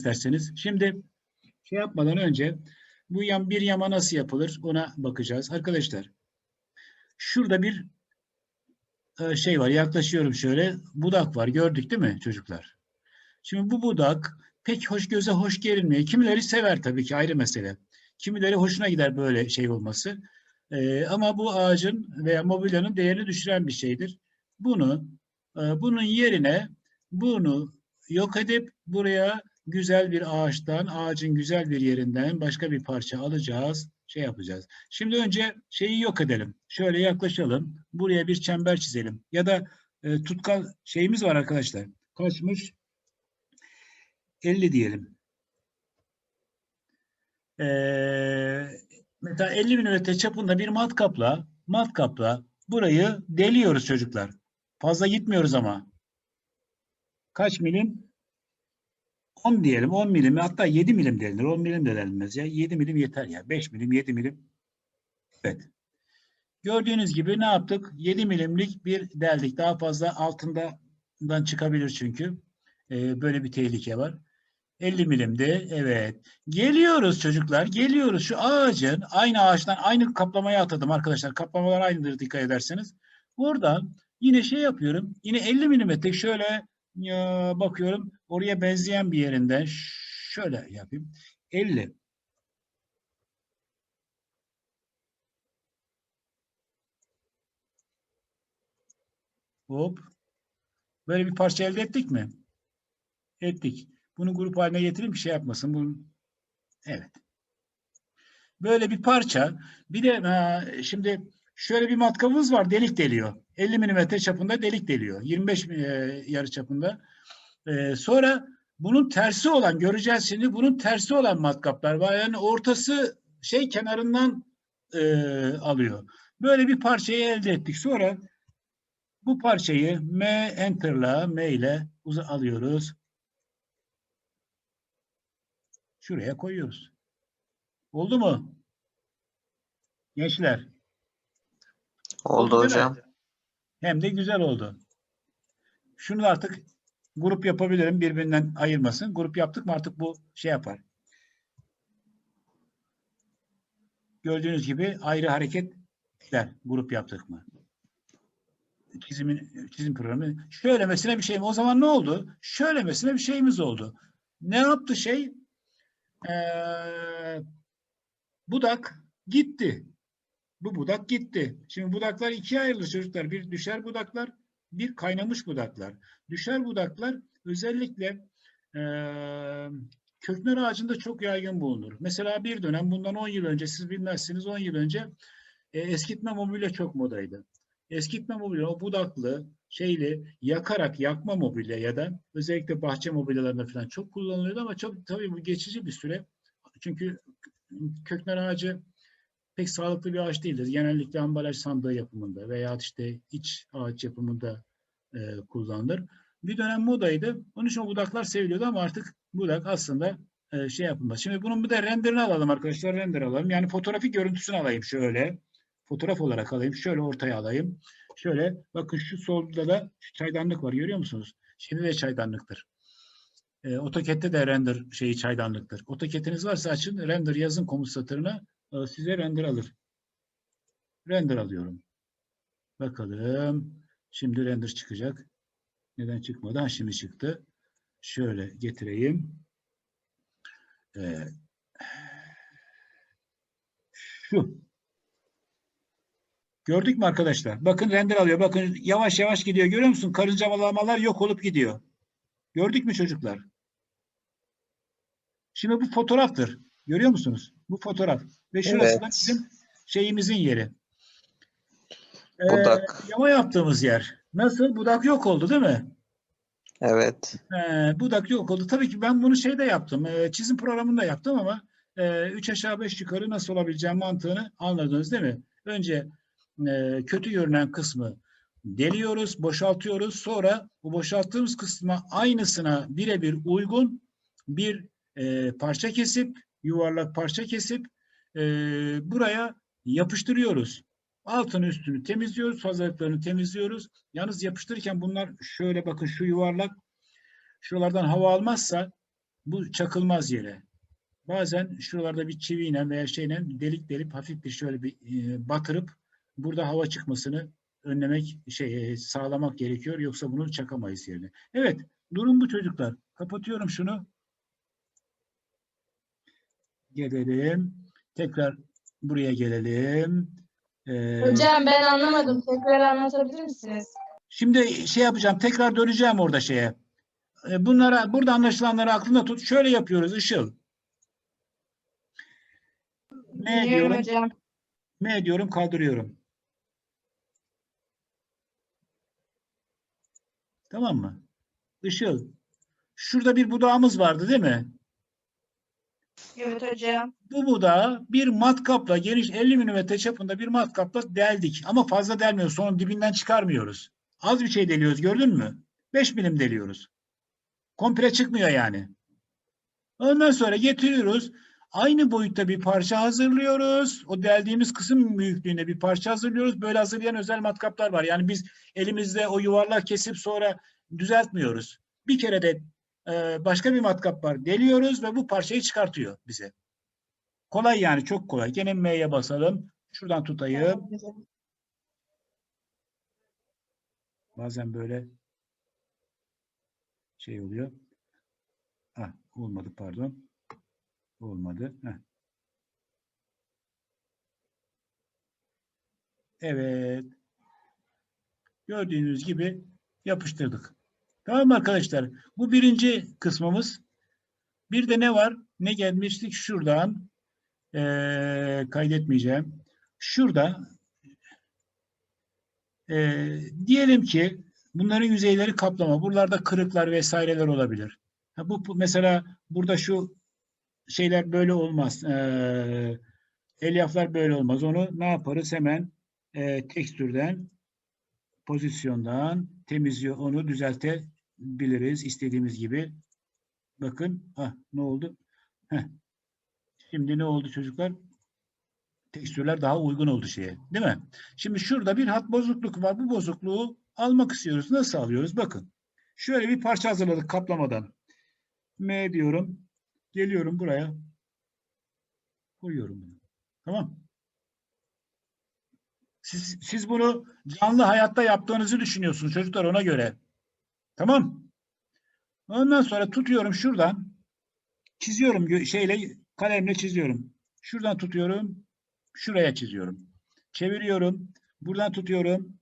isterseniz. Şimdi şey yapmadan önce bu yan bir yama nasıl yapılır ona bakacağız. Arkadaşlar şurada bir e, şey var yaklaşıyorum şöyle budak var gördük değil mi çocuklar? Şimdi bu budak pek hoş göze hoş gelmiyor. Kimileri sever tabii ki ayrı mesele. Kimileri hoşuna gider böyle şey olması. Ee, ama bu ağacın veya mobilyanın değerini düşüren bir şeydir. Bunu e, bunun yerine bunu yok edip buraya güzel bir ağaçtan, ağacın güzel bir yerinden başka bir parça alacağız, şey yapacağız. Şimdi önce şeyi yok edelim. Şöyle yaklaşalım. Buraya bir çember çizelim. Ya da e, tutkal şeyimiz var arkadaşlar. Kaçmış? 50 diyelim. Ee, mesela 50 milimetre çapında bir matkapla matkapla burayı deliyoruz çocuklar. Fazla gitmiyoruz ama. Kaç milim? 10 diyelim. 10 milim hatta 7 milim denilir. 10 milim de denilmez ya. 7 milim yeter ya. 5 milim 7 milim. Evet. Gördüğünüz gibi ne yaptık? 7 milimlik bir deldik. Daha fazla altından çıkabilir çünkü. Ee, böyle bir tehlike var. 50 milimde evet. Geliyoruz çocuklar geliyoruz. Şu ağacın aynı ağaçtan aynı kaplamaya atadım arkadaşlar. Kaplamalar aynıdır dikkat ederseniz. Buradan yine şey yapıyorum. Yine 50 milimetre şöyle ya, bakıyorum oraya benzeyen bir yerinden şöyle yapayım. 50. Hop. Böyle bir parça elde ettik mi? Ettik. Bunu grup haline getireyim bir şey yapmasın. Bunu... Evet. Böyle bir parça. Bir de şimdi şöyle bir matkabımız var. Delik deliyor. 50 milimetre çapında delik deliyor. 25 e, yarı çapında. E, sonra bunun tersi olan göreceğiz şimdi bunun tersi olan matkaplar var. Yani ortası şey kenarından e, alıyor. Böyle bir parçayı elde ettik. Sonra bu parçayı M enter'la M ile alıyoruz. Şuraya koyuyoruz. Oldu mu? Gençler. Oldu mi? hocam. Hem de güzel oldu. Şunu artık grup yapabilirim birbirinden ayırmasın. Grup yaptık mı artık bu şey yapar. Gördüğünüz gibi ayrı hareketler grup yaptık mı? Çizimin, çizim programı. Şöylemesine bir şey mi? O zaman ne oldu? Şöylemesine bir şeyimiz oldu. Ne yaptı şey? Ee, budak gitti. Bu budak gitti. Şimdi budaklar ikiye ayrılır çocuklar. Bir düşer budaklar, bir kaynamış budaklar. Düşer budaklar özellikle e, köknar ağacında çok yaygın bulunur. Mesela bir dönem bundan 10 yıl önce siz bilmezsiniz 10 yıl önce e, eskitme mobilya çok modaydı. Eskitme mobilya o budaklı şeyli yakarak yakma mobilya ya da özellikle bahçe mobilyalarında falan çok kullanılıyordu ama çok tabii bu geçici bir süre. Çünkü köknar ağacı pek sağlıklı bir ağaç değildir. Genellikle ambalaj sandığı yapımında veya işte iç ağaç yapımında e, kullanılır. Bir dönem modaydı. Onun için budaklar seviliyordu ama artık budak aslında e, şey yapılmaz. Şimdi bunun bir de renderini alalım arkadaşlar. Render alalım. Yani fotoğrafik görüntüsünü alayım şöyle. Fotoğraf olarak alayım. Şöyle ortaya alayım. Şöyle bakın şu solda da şu çaydanlık var. Görüyor musunuz? Şimdi de çaydanlıktır. E, AutoCAD'de de render şeyi çaydanlıktır. AutoCAD'iniz varsa açın. Render yazın komut satırına size render alır. Render alıyorum. Bakalım. Şimdi render çıkacak. Neden çıkmadı? Şimdi çıktı. Şöyle getireyim. Ee, şu. Gördük mü arkadaşlar? Bakın render alıyor. Bakın yavaş yavaş gidiyor. Görüyor musun? Karıncamalamalar yok olup gidiyor. Gördük mü çocuklar? Şimdi bu fotoğraftır. Görüyor musunuz? Bu fotoğraf. Ve şurası da Evet. bizim şeyimizin yeri. Ee, Budak. yama yaptığımız yer. Nasıl? Budak yok oldu değil mi? Evet. Ee, budak yok oldu. Tabii ki ben bunu şeyde yaptım. e, çizim programında yaptım ama e, üç aşağı beş yukarı nasıl olabileceğim mantığını anladınız değil mi? Önce e, kötü görünen kısmı deliyoruz, boşaltıyoruz. Sonra bu boşalttığımız kısma aynısına birebir uygun bir e, parça kesip, yuvarlak parça kesip e, buraya yapıştırıyoruz. Altını üstünü temizliyoruz, fazlalıklarını temizliyoruz. Yalnız yapıştırırken bunlar şöyle bakın şu yuvarlak şuralardan hava almazsa bu çakılmaz yere. Bazen şuralarda bir çiviyle veya şeyle delik delip hafif bir şöyle bir e, batırıp burada hava çıkmasını önlemek şey e, sağlamak gerekiyor. Yoksa bunu çakamayız yerine. Evet, durum bu çocuklar. Kapatıyorum şunu. Gelelim. Tekrar buraya gelelim. Ee, Hocam ben anlamadım. Tekrar anlatabilir misiniz? Şimdi şey yapacağım. Tekrar döneceğim orada şeye. E, Bunlara burada anlaşılanları aklında tut. Şöyle yapıyoruz Işıl. Ne Dinliyorum diyorum? hocam. M diyorum kaldırıyorum. Tamam mı? Işıl. Şurada bir budağımız vardı değil mi? Evet hocam. Bu budağı bir matkapla geniş 50 mm çapında bir matkapla deldik. Ama fazla delmiyoruz. Sonra dibinden çıkarmıyoruz. Az bir şey deliyoruz gördün mü? 5 milim deliyoruz. Komple çıkmıyor yani. Ondan sonra getiriyoruz. Aynı boyutta bir parça hazırlıyoruz. O deldiğimiz kısım büyüklüğünde bir parça hazırlıyoruz. Böyle hazırlayan özel matkaplar var. Yani biz elimizde o yuvarlak kesip sonra düzeltmiyoruz. Bir kere de e, başka bir matkap var. Deliyoruz ve bu parçayı çıkartıyor bize. Kolay yani çok kolay. Gene M'ye basalım. Şuradan tutayım. Bazen böyle şey oluyor. Ah, olmadı pardon. Olmadı. Heh. Evet. Gördüğünüz gibi yapıştırdık. Tamam arkadaşlar? Bu birinci kısmımız. Bir de ne var? Ne gelmiştik? Şuradan eee, kaydetmeyeceğim. Şurada eee, diyelim ki bunların yüzeyleri kaplama. Buralarda kırıklar vesaireler olabilir. Ha, bu bu- mesela burada şu şeyler böyle olmaz. Eee elyaflar böyle olmaz. Onu ne yaparız? Hemen eee, tekstürden pozisyondan temizliyor. Onu düzeltebiliriz istediğimiz gibi. Bakın. Ah, ne oldu? Heh. Şimdi ne oldu çocuklar? Tekstürler daha uygun oldu şeye. Değil mi? Şimdi şurada bir hat bozukluk var. Bu bozukluğu almak istiyoruz. Nasıl alıyoruz? Bakın. Şöyle bir parça hazırladık kaplamadan. M diyorum. Geliyorum buraya. Koyuyorum bunu. Tamam. Siz, siz bunu canlı hayatta yaptığınızı düşünüyorsunuz çocuklar ona göre. Tamam. Ondan sonra tutuyorum şuradan. Çiziyorum şeyle kalemle çiziyorum. Şuradan tutuyorum. Şuraya çiziyorum. Çeviriyorum. Buradan tutuyorum.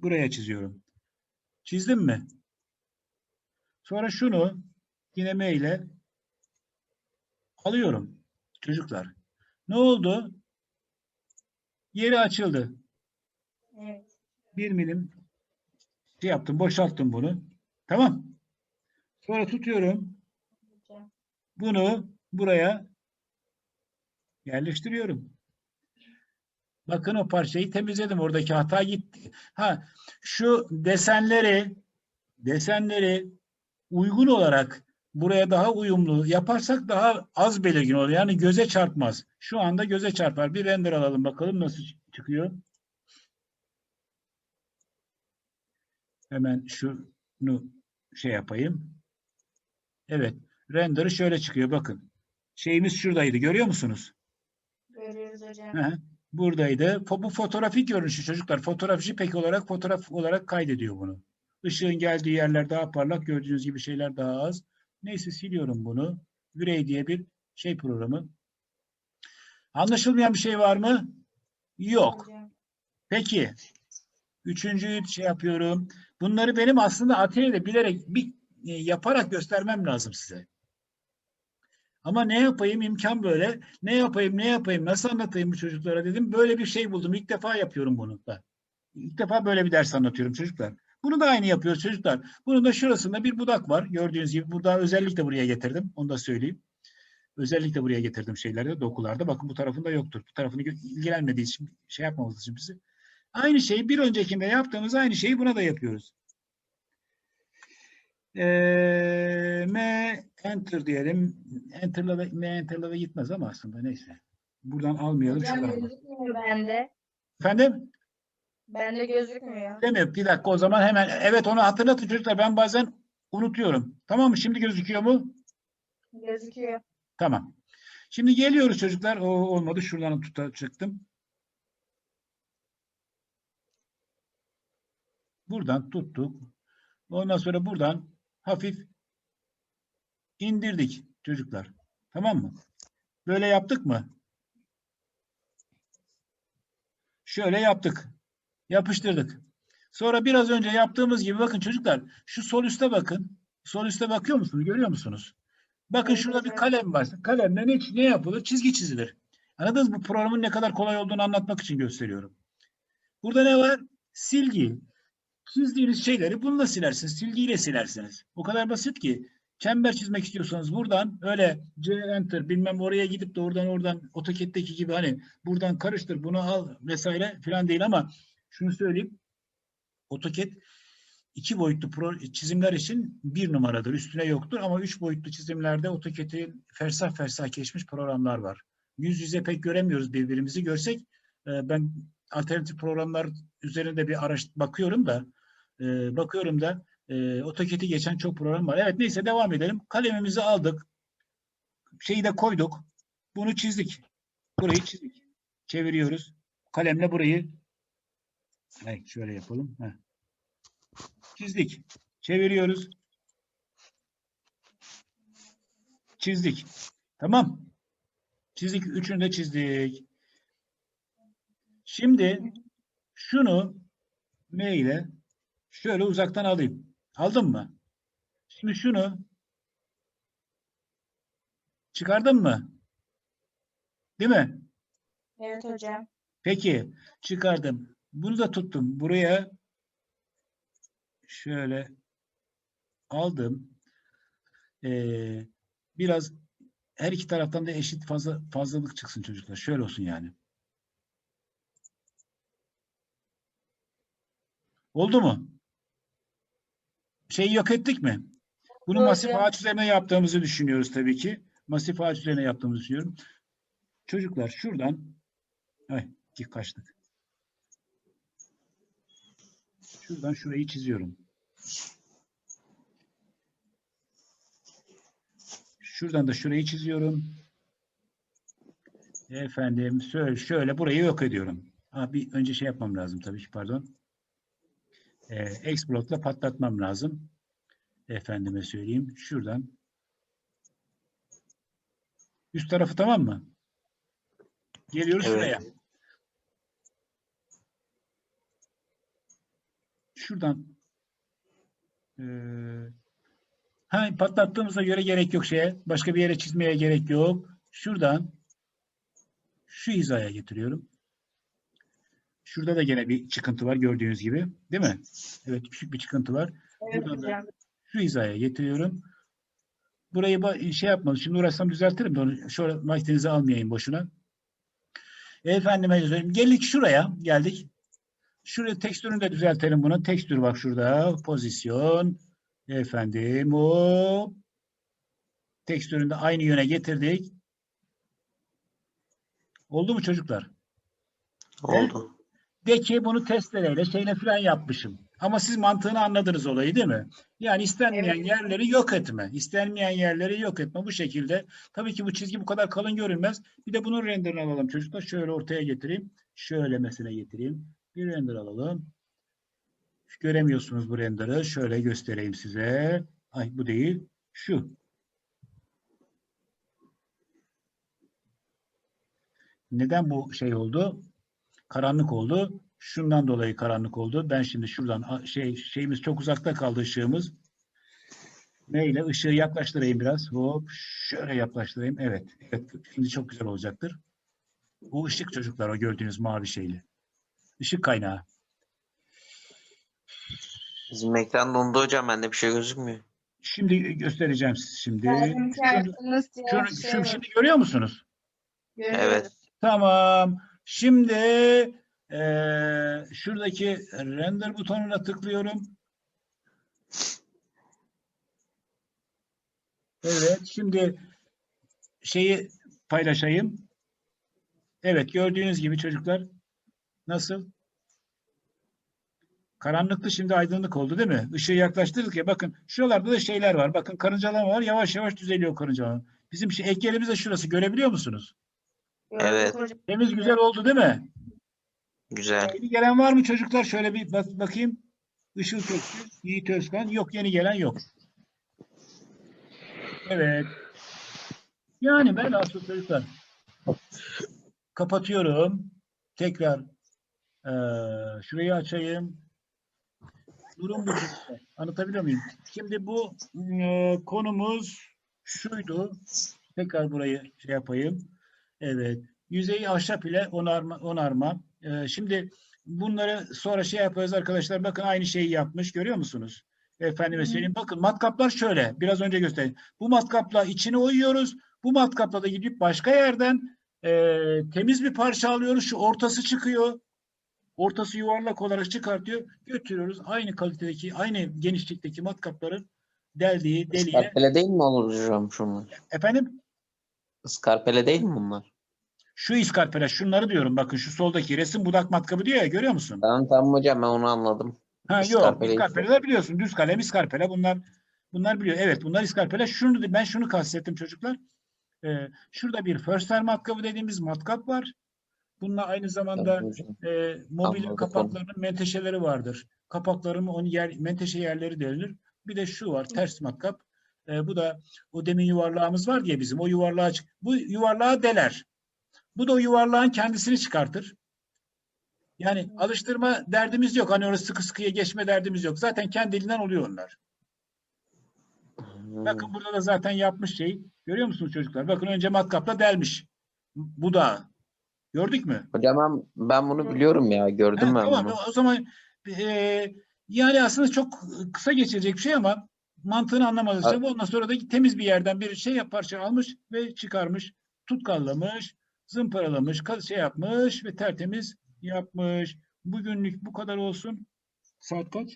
Buraya çiziyorum. Çizdim mi? Sonra şunu yine ile alıyorum. Çocuklar. Ne oldu? Yeri açıldı. Evet. Bir milim şey yaptım, boşalttım bunu. Tamam. Sonra tutuyorum. Bunu buraya yerleştiriyorum. Bakın o parçayı temizledim. Oradaki hata gitti. Ha, şu desenleri desenleri uygun olarak buraya daha uyumlu yaparsak daha az belirgin olur. Yani göze çarpmaz. Şu anda göze çarpar. Bir render alalım bakalım nasıl çıkıyor. Hemen şunu şey yapayım. Evet. Render'ı şöyle çıkıyor. Bakın. Şeyimiz şuradaydı. Görüyor musunuz? Görüyoruz hocam. Hı. Buradaydı. Bu fotoğrafik görünüşü çocuklar. Fotoğrafçı pek olarak fotoğraf olarak kaydediyor bunu. Işığın geldiği yerler daha parlak. Gördüğünüz gibi şeyler daha az. Neyse siliyorum bunu. Virey diye bir şey programı. Anlaşılmayan bir şey var mı? Yok. Peki. Üçüncüyü şey yapıyorum. Bunları benim aslında atölyede bilerek bir e, yaparak göstermem lazım size. Ama ne yapayım imkan böyle. Ne yapayım ne yapayım nasıl anlatayım bu çocuklara dedim. Böyle bir şey buldum. İlk defa yapıyorum bunu da. İlk defa böyle bir ders anlatıyorum çocuklar. Bunu da aynı yapıyoruz çocuklar. Bunun da şurasında bir budak var. Gördüğünüz gibi burada özellikle buraya getirdim. Onu da söyleyeyim. Özellikle buraya getirdim şeylerde, dokularda. Bakın bu tarafında yoktur. Bu tarafını ilgilenmediği için şey yapmamız için bizi. Aynı şeyi bir öncekinde yaptığımız aynı şeyi buna da yapıyoruz. Ee, M enter diyelim. Enter'la da, M enter'la da gitmez ama aslında neyse. Buradan almayalım. Hocam. Efendim? Bende gözükmüyor. Değil mi? Bir dakika o zaman hemen evet onu hatırlatın çocuklar. Ben bazen unutuyorum. Tamam mı? Şimdi gözüküyor mu? Gözüküyor. Tamam. Şimdi geliyoruz çocuklar. O olmadı. Şuradan tuta çıktım. Buradan tuttuk. Ondan sonra buradan hafif indirdik çocuklar. Tamam mı? Böyle yaptık mı? Şöyle yaptık. Yapıştırdık. Sonra biraz önce yaptığımız gibi bakın çocuklar şu sol üste bakın. Sol üste bakıyor musunuz? Görüyor musunuz? Bakın şurada bir kalem var. Kalemle ne, ne yapılır? Çizgi çizilir. Anladınız mı? Bu programın ne kadar kolay olduğunu anlatmak için gösteriyorum. Burada ne var? Silgi. Çizdiğiniz şeyleri bununla silersiniz. Silgiyle silersiniz. O kadar basit ki. Çember çizmek istiyorsanız buradan öyle C enter bilmem oraya gidip de oradan oradan AutoCAD'deki gibi hani buradan karıştır bunu al vesaire filan değil ama şunu söyleyeyim. AutoCAD iki boyutlu pro, çizimler için bir numaradır. Üstüne yoktur ama üç boyutlu çizimlerde AutoCAD'i fersah fersah geçmiş programlar var. Yüz yüze pek göremiyoruz birbirimizi. Görsek e, ben alternatif programlar üzerinde bir araş bakıyorum da e, bakıyorum da e, AutoCAD'i geçen çok program var. Evet neyse devam edelim. Kalemimizi aldık. Şeyi de koyduk. Bunu çizdik. Burayı çizdik. Çeviriyoruz. Kalemle burayı Evet, şöyle yapalım. Heh. Çizdik. Çeviriyoruz. Çizdik. Tamam. Çizdik. Üçünü de çizdik. Şimdi şunu M ile şöyle uzaktan alayım. Aldın mı? Şimdi şunu çıkardın mı? Değil mi? Evet hocam. Peki çıkardım. Bunu da tuttum. Buraya şöyle aldım. Ee, biraz her iki taraftan da eşit fazla fazlalık çıksın çocuklar. Şöyle olsun yani. Oldu mu? Şeyi yok ettik mi? Bunu Oldu masif ağaç üzerine yaptığımızı düşünüyoruz tabii ki. Masif ağaç üzerine yaptığımızı düşünüyorum. Çocuklar şuradan ay kaçtık. Şuradan şurayı çiziyorum. Şuradan da şurayı çiziyorum. Efendim şöyle, şöyle burayı yok ediyorum. Ha, bir önce şey yapmam lazım tabii ki pardon. Ee, Explot'la patlatmam lazım. Efendime söyleyeyim. Şuradan. Üst tarafı tamam mı? Geliyoruz Evet. şuraya. Şuradan eee ha, patlattığımıza göre gerek yok şeye. Başka bir yere çizmeye gerek yok. Şuradan şu hizaya getiriyorum. Şurada da gene bir çıkıntı var gördüğünüz gibi. Değil mi? Evet küçük bir çıkıntı var. Evet Buradan da şu hizaya getiriyorum. Burayı şey yapmadım. Şimdi uğraşsam düzeltirim de onu şöyle vaktinizi almayayım boşuna. Efendime söyleyeyim. Geldik şuraya. Geldik. Şuraya tekstürünü de düzeltelim bunun. Tekstür bak şurada. Pozisyon. Efendim o tekstürünü de aynı yöne getirdik. Oldu mu çocuklar? Oldu. De ki bunu testereyle şeyle falan yapmışım. Ama siz mantığını anladınız olayı değil mi? Yani istenmeyen Evet. yerleri yok etme. İstenmeyen yerleri yok etme bu şekilde. Tabii ki bu çizgi bu kadar kalın görünmez. Bir de bunun renderini alalım çocuklar. Şöyle ortaya getireyim. Şöyle mesela getireyim. Bir render alalım. Göremiyorsunuz bu render'ı. Şöyle göstereyim size. Ay bu değil. Şu. Neden bu şey oldu? Karanlık oldu. Şundan dolayı karanlık oldu. Ben şimdi şuradan şey şeyimiz çok uzakta kaldı ışığımız. Neyle? Işığı yaklaştırayım biraz. Hop şöyle yaklaştırayım. Evet. Evet. Şimdi çok güzel olacaktır. Bu ışık çocuklar o gördüğünüz mavi şeyli. Işık kaynağı. Bizim ekran dondu hocam. Bende bir şey gözükmüyor. Şimdi göstereceğim size şimdi. Şunu, şunu, şunu şimdi görüyor musunuz? Evet. Tamam. Şimdi eee, şuradaki render butonuna tıklıyorum. Evet. Şimdi şeyi paylaşayım. Evet. Gördüğünüz gibi çocuklar nasıl? Karanlıktı şimdi aydınlık oldu değil mi? Işığı yaklaştırdık ya bakın şuralarda da şeyler var. Bakın karıncalama var. Yavaş yavaş düzeliyor karıncalama. Bizim şey, ek yerimiz de şurası. Görebiliyor musunuz? Evet. Temiz güzel oldu değil mi? Güzel. Yeni gelen var mı çocuklar? Şöyle bir bak, bakayım. Işıl Köksü, Yiğit Özkan. Yok yeni gelen yok. Evet. Yani ben aslında çocuklar kapatıyorum. Tekrar eee, şurayı açayım. Durum bu. Anlatabiliyor muyum? Şimdi bu eee, konumuz şuydu. Tekrar burayı şey yapayım. Evet. Yüzeyi ahşap ile onarma, onarma. Ee, şimdi bunları sonra şey yaparız arkadaşlar. Bakın aynı şeyi yapmış. Görüyor musunuz? Efendime söyleyeyim. Bakın matkaplar şöyle. Biraz önce gösterdim. Bu matkapla içine oyuyoruz. Bu matkapla da gidip başka yerden e, temiz bir parça alıyoruz. Şu ortası çıkıyor. Ortası yuvarlak olarak çıkartıyor. Götürüyoruz. Aynı kalitedeki, aynı genişlikteki matkapların deldiği deliğine. Iskarpele değil mi olur hocam şunlar? Efendim? Iskarpele değil mi bunlar? Şu iskarpela, şunları diyorum. Bakın şu soldaki resim budak matkabı diyor ya görüyor musun? Tamam tamam hocam ben onu anladım. Ha yok. İskarpela İskarpelalar biliyorsun. Düz kalem iskarpela bunlar bunlar biliyor. Evet bunlar iskarpela. Şunu ben şunu kastettim çocuklar. Ee, şurada bir Förster matkabı dediğimiz matkap var. Bununla aynı zamanda e, mobilya kapaklarının menteşeleri vardır. Kapakların onun yer, menteşe yerleri denilir. Bir de şu var ters matkap. E, bu da o demin yuvarlağımız var diye bizim o yuvarlağı çık- bu yuvarlağı deler. Bu da o yuvarlağın kendisini çıkartır. Yani alıştırma derdimiz yok. Hani orası sıkı sıkıya geçme derdimiz yok. Zaten kendiliğinden oluyor onlar. Hmm. Bakın burada da zaten yapmış şey. Görüyor musunuz çocuklar? Bakın önce matkapla delmiş. Bu da. Gördük mü? Hocam ben, ben bunu biliyorum ya gördüm Ha, ben tamam bunu. o zaman e, yani aslında çok kısa geçilecek bir şey ama mantığını anlamadıysa bu ondan sonra da temiz bir yerden bir şey parça almış ve çıkarmış. Tutkallamış, zımparalamış, şey yapmış ve tertemiz yapmış. Bugünlük bu kadar olsun. Saat kaç?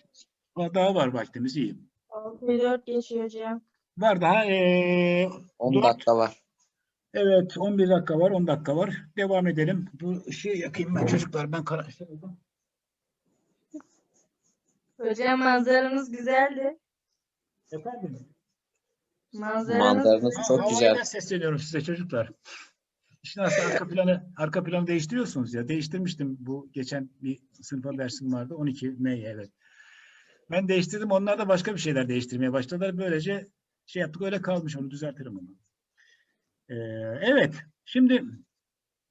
Daha var vaktimiz iyi. 6-4 geçiyor hocam. Var daha. E, 10 dört- dakika var. Evet 11 dakika var 10 dakika var. Devam edelim. Bu ışığı yakayım ben çocuklar. Ben kara... şey Hocam manzaranız güzeldi. Efendim? Manzaranız Manzaranız Ha, çok havaya güzel. ben sesleniyorum size çocuklar. İşte aslında arka planı arka planı değiştiriyorsunuz ya. Değiştirmiştim bu geçen bir sınıfa dersim vardı 12 M'ye evet. Ben değiştirdim. Onlar da başka bir şeyler değiştirmeye başladılar. Böylece şey yaptık öyle kalmış onu düzeltirim onu. Ee, evet. Şimdi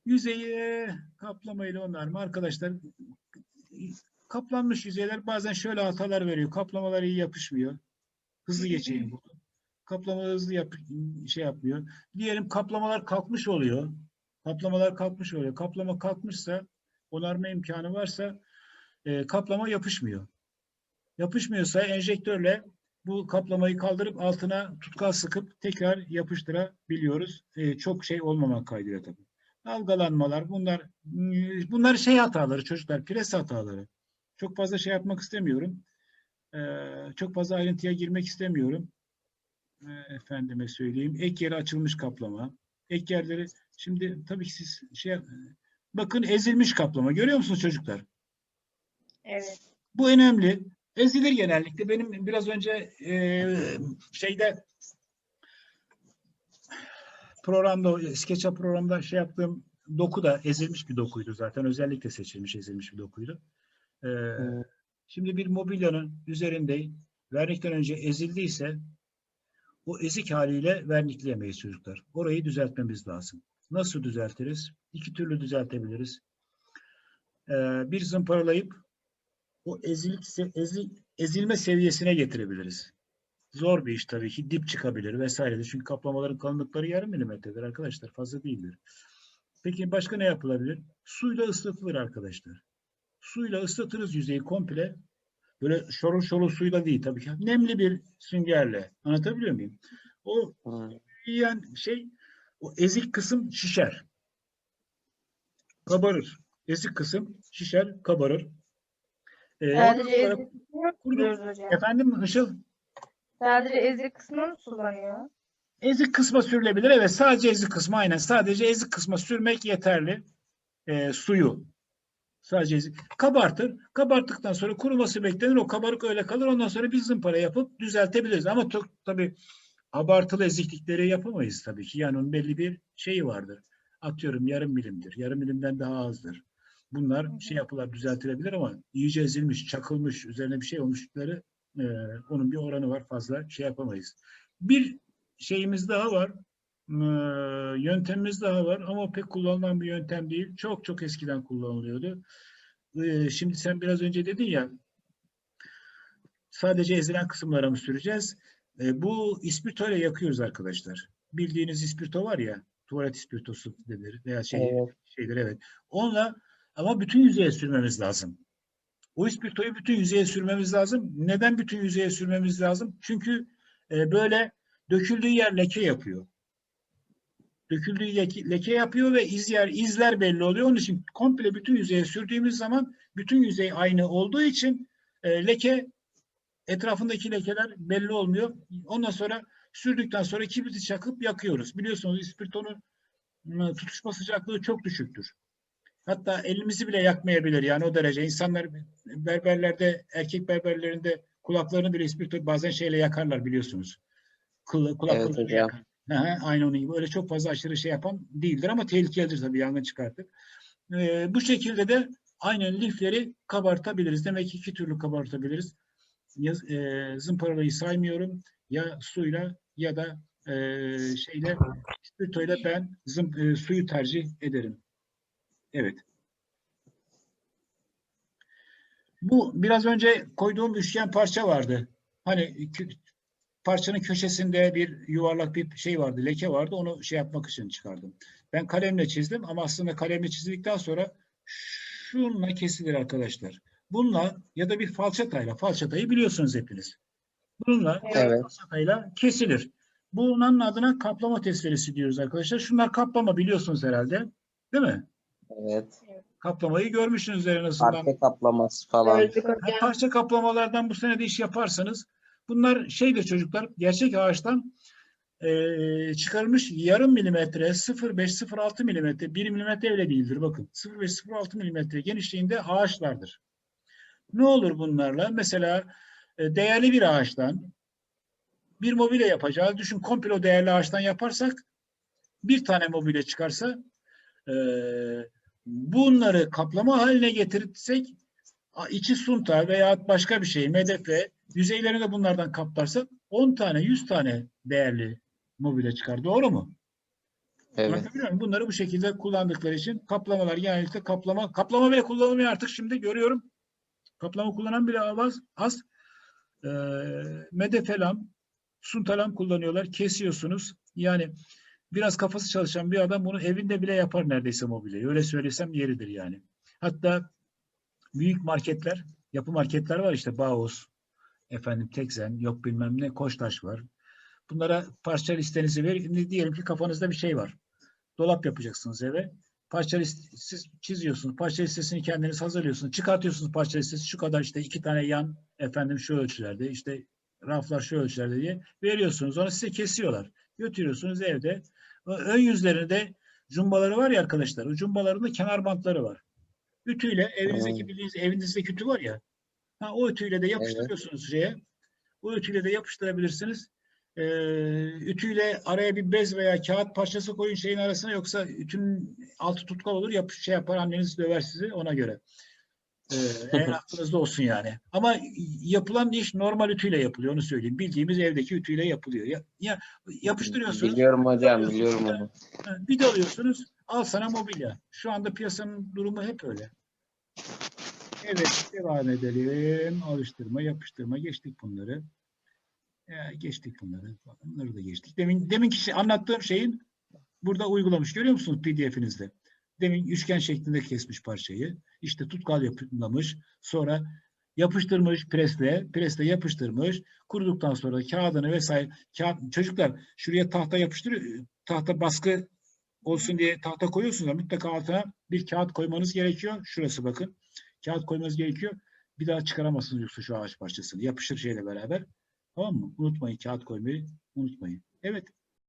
yüzeyi kaplamayla onarma arkadaşlar kaplanmış yüzeyler bazen şöyle hatalar veriyor. Kaplamalar iyi yapışmıyor. Hızlı geçeyim bunu. Kaplama hızlı yap şey yapmıyor. Diyelim kaplamalar kalkmış oluyor. Kaplamalar kalkmış oluyor. Kaplama kalkmışsa, onarma imkanı varsa e, kaplama yapışmıyor. Yapışmıyorsa enjektörle bu kaplamayı kaldırıp altına tutkal sıkıp tekrar yapıştırabiliyoruz. E, çok şey olmamak kaydıyla tabii. Dalgalanmalar bunlar bunlar şey hataları çocuklar, pres hataları. Çok fazla şey yapmak istemiyorum. E, çok fazla ayrıntıya girmek istemiyorum e, efendime söyleyeyim ek yeri açılmış kaplama. Ek yerleri şimdi tabii ki siz şey bakın ezilmiş kaplama görüyor musunuz çocuklar? Evet. Bu önemli. Ezilir genellikle. Benim biraz önce e, şeyde programda SketchUp programda şey yaptığım doku da ezilmiş bir dokuydu zaten. Özellikle seçilmiş ezilmiş bir dokuydu. E, Hmm. Şimdi bir mobilyanın üzerinde vernikten önce ezildiyse o ezik haliyle vernikleyemeyiz çocuklar. Orayı düzeltmemiz lazım. Nasıl düzeltiriz? İki türlü düzeltebiliriz. Ee, bir zımparalayıp o ezilik, ezi- ezilme seviyesine getirebiliriz. Zor bir iş tabii ki. Dip çıkabilir vesaire. Çünkü kaplamaların kalınlıkları yarım milimetredir arkadaşlar. Fazla değildir. Peki başka ne yapılabilir? Suyla ıslatılır arkadaşlar. Suyla ıslatırız yüzeyi komple. Böyle şorul şorul suyla değil tabii ki. Nemli bir süngerle. Anlatabiliyor muyum? O yiyen şey o ezik kısım şişer. Kabarır. Ezik kısım şişer, kabarır. Ee, Sadece ezik kısmını hocam? efendim Işıl, Sadece ezik kısmını mı kullanıyor? ezik kısma sürülebilir. Evet sadece ezik kısmı aynen. Sadece ezik kısma sürmek yeterli. Ee, suyu. Sadece ezik. Kabartır. Kabarttıktan sonra kuruması beklenir. O kabarık öyle kalır. Ondan sonra biz zımpara yapıp düzeltebiliriz. Ama çok tabii abartılı eziklikleri yapamayız tabii ki. Yani onun belli bir şeyi vardır. Atıyorum yarım milimdir. Yarım milimden daha azdır. Bunlar şey yapılar düzeltilebilir ama iyice ezilmiş, çakılmış, üzerine bir şey olmuşları e, onun bir oranı var. Fazla şey yapamayız. Bir şeyimiz daha var. E, yöntemimiz daha var ama pek kullanılan bir yöntem değil. Çok çok eskiden kullanılıyordu. E, şimdi sen biraz önce dedin ya sadece ezilen kısımlara mı süreceğiz? E, bu ispirto ile yakıyoruz arkadaşlar. Bildiğiniz ispirto var ya, tuvalet ispirtosu denir veya şey, Evet. şeyler evet. Onunla ama bütün yüzeye sürmemiz lazım. O ispirtoyu bütün yüzeye sürmemiz lazım. Neden bütün yüzeye sürmemiz lazım? Çünkü e, böyle döküldüğü yer leke yapıyor. Döküldüğü leke, leke yapıyor ve iz yer, izler belli oluyor. Onun için komple bütün yüzeye sürdüğümüz zaman bütün yüzey aynı olduğu için e, leke etrafındaki lekeler belli olmuyor. Ondan sonra sürdükten sonra kibriti çakıp yakıyoruz. Biliyorsunuz ispirtonun ıı, tutuşma sıcaklığı çok düşüktür. Hatta elimizi bile yakmayabilir yani o derece. İnsanlar berberlerde, erkek berberlerinde kulaklarını bile ispirto bazen şeyle yakarlar biliyorsunuz. Kul, kulak Evet yakar. Aha, aynı onun gibi. Öyle çok fazla aşırı şey yapan değildir ama tehlikelidir tabii yangın çıkartır. Ee, bu şekilde de aynen lifleri kabartabiliriz. Demek ki iki türlü kabartabiliriz. Ya, e, zımparalayı saymıyorum. Ya suyla ya da e, şeyle ispirtoyla ben zım, e, suyu tercih ederim. Evet. Bu biraz önce koyduğum üçgen parça vardı. Hani parçanın köşesinde bir yuvarlak bir şey vardı, leke vardı. Onu şey yapmak için çıkardım. Ben kalemle çizdim ama aslında kalemle çizdikten sonra şunla kesilir arkadaşlar. Bununla ya da bir falçatayla, falçatayı biliyorsunuz hepiniz. Bununla Evet. falçatayla kesilir. Bunun adına kaplama testeresi diyoruz arkadaşlar. Şunlar kaplama biliyorsunuz herhalde. Değil mi? Evet. Kaplamayı görmüşsünüz en azından. Arka kaplaması falan. Hocam. Parça kaplamalardan bu sene de iş yaparsanız bunlar şeydir çocuklar gerçek ağaçtan eee, çıkarılmış yarım milimetre 0,5-0,6 milimetre 1 milimetre bile değildir bakın 0,5-0,6 milimetre genişliğinde ağaçlardır. Ne olur bunlarla? Mesela e, değerli bir ağaçtan bir mobilya yapacağız. Düşün komple o değerli ağaçtan yaparsak bir tane mobilya çıkarsa e, bunları kaplama haline getirirsek içi sunta veya başka bir şey medefe yüzeylerini de bunlardan kaplarsak 10 tane 100 tane değerli mobilya çıkar. Doğru mu? Evet. Bunları bu şekilde kullandıkları için kaplamalar genellikle kaplama kaplama bile kullanılmıyor artık şimdi görüyorum. Kaplama kullanan bile az. az. Ee, medefelam, suntalam kullanıyorlar. Kesiyorsunuz. Yani biraz kafası çalışan bir adam bunu evinde bile yapar neredeyse mobilyayı. Öyle söylesem yeridir yani. Hatta büyük marketler, yapı marketler var işte Bauhaus, efendim Tekzen, yok bilmem ne Koçtaş var. Bunlara parça listenizi verin. Diyelim ki kafanızda bir şey var. Dolap yapacaksınız eve. Parça listesi çiziyorsunuz. Parça listesini kendiniz hazırlıyorsunuz. Çıkartıyorsunuz parça listesi. Şu kadar işte iki tane yan efendim şu ölçülerde işte raflar şu ölçülerde diye veriyorsunuz. Onu size kesiyorlar. Götürüyorsunuz evde. Ön yüzlerinde cumbaları var ya arkadaşlar. O cumbalarında kenar bantları var. Ütüyle evinizdeki bildiğiniz evinizdeki ütü var ya. Ha, o ütüyle de yapıştırıyorsunuz şeye. O ütüyle de yapıştırabilirsiniz. Ee, ütüyle araya bir bez veya kağıt parçası koyun şeyin arasına yoksa ütünün altı tutkal olur yapış şey yapar anneniz döver sizi ona göre. Ee, eğer aklınızda olsun yani. Ama yapılan iş normal ütüyle yapılıyor onu söyleyeyim. Bildiğimiz evdeki ütüyle yapılıyor. Ya, ya yapıştırıyorsunuz. Biliyorum hocam biliyorum onu. Ha, Bir de alıyorsunuz, al sana mobilya. Şu anda piyasanın durumu hep öyle. Evet, devam edelim. Alıştırma, yapıştırma, geçtik bunları. Ya, geçtik bunları. Bunları da geçtik. Demin, demin kişi anlattığım şeyin burada uygulamış. Görüyor musunuz PDF'inizde? Demin üçgen şeklinde kesmiş parçayı. İşte tutkal yapımlamış. Sonra yapıştırmış presle. Presle yapıştırmış. Kuruduktan sonra kağıdını vesaire. Kağıt, çocuklar şuraya tahta yapıştırıyor. Tahta baskı olsun diye tahta koyuyorsunuz ama mutlaka altına bir kağıt koymanız gerekiyor. Şurası bakın. Kağıt koymanız gerekiyor. Bir daha çıkaramazsınız yoksa şu ağaç parçasını. Yapışır şeyle beraber. Tamam mı? Unutmayın kağıt koymayı unutmayın. Evet.